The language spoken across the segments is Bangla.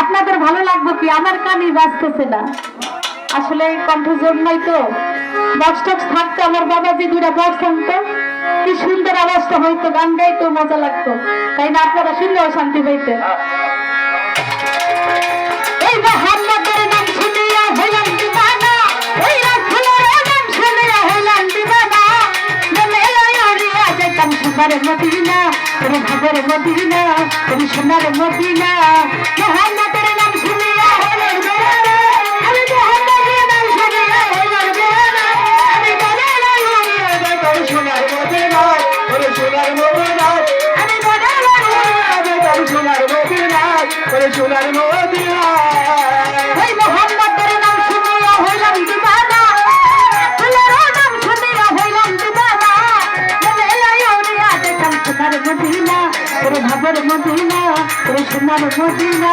আপনাদের ভালো লাগবে কি? আমার কানে বাজতেছে না। আসলে কণ্ঠ জন্মাই তো। বক্স টক্স থাকতো, আমার বাবা যে দুটা বক্স আনতো। কি সুন্দর আওয়াজটা হইতো, গান গাইতো মজা লাগতো। তাই না আপনারা শুনলেও শান্তি পাইতেন। সোনার মদিনা তোর ভাগের মদিনা তোর সোনার মদিনা। মোহাম্মদের নাম শুনিয়া হলো আমি মোহাম্মদের নাম শুনিয়া হলো আমি তোর সোনার মদিনা, তোর সোনার মদিনা। আমি তোর সোনার মদিনা, তোর সোনার মদিনা। আমার মদিনা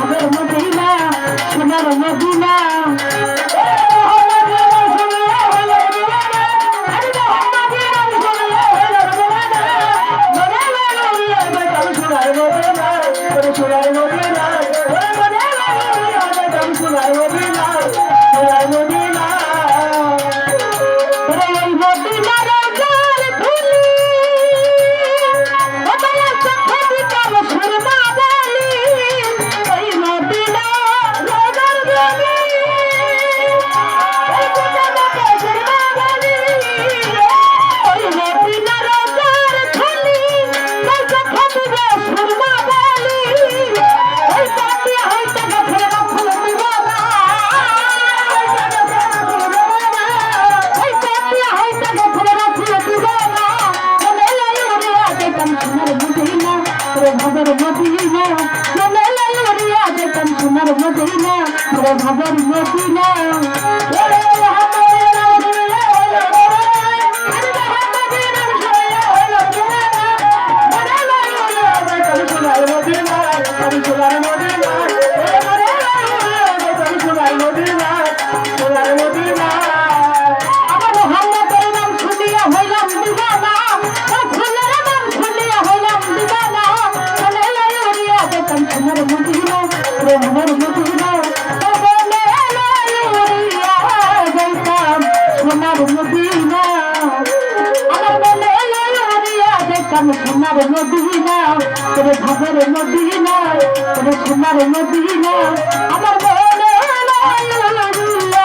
সোনার মদিনা সোনার মদিনা। ভাবার মতি না। মদিনা আমার মনে হারিয়া দেখতাম সোনার মদিনা তোরে ভাবের মদিনা তোরে সোনার মদিনা আমার মনে হারিয়া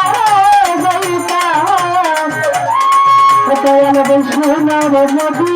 দেখতাম সোনার মদিনা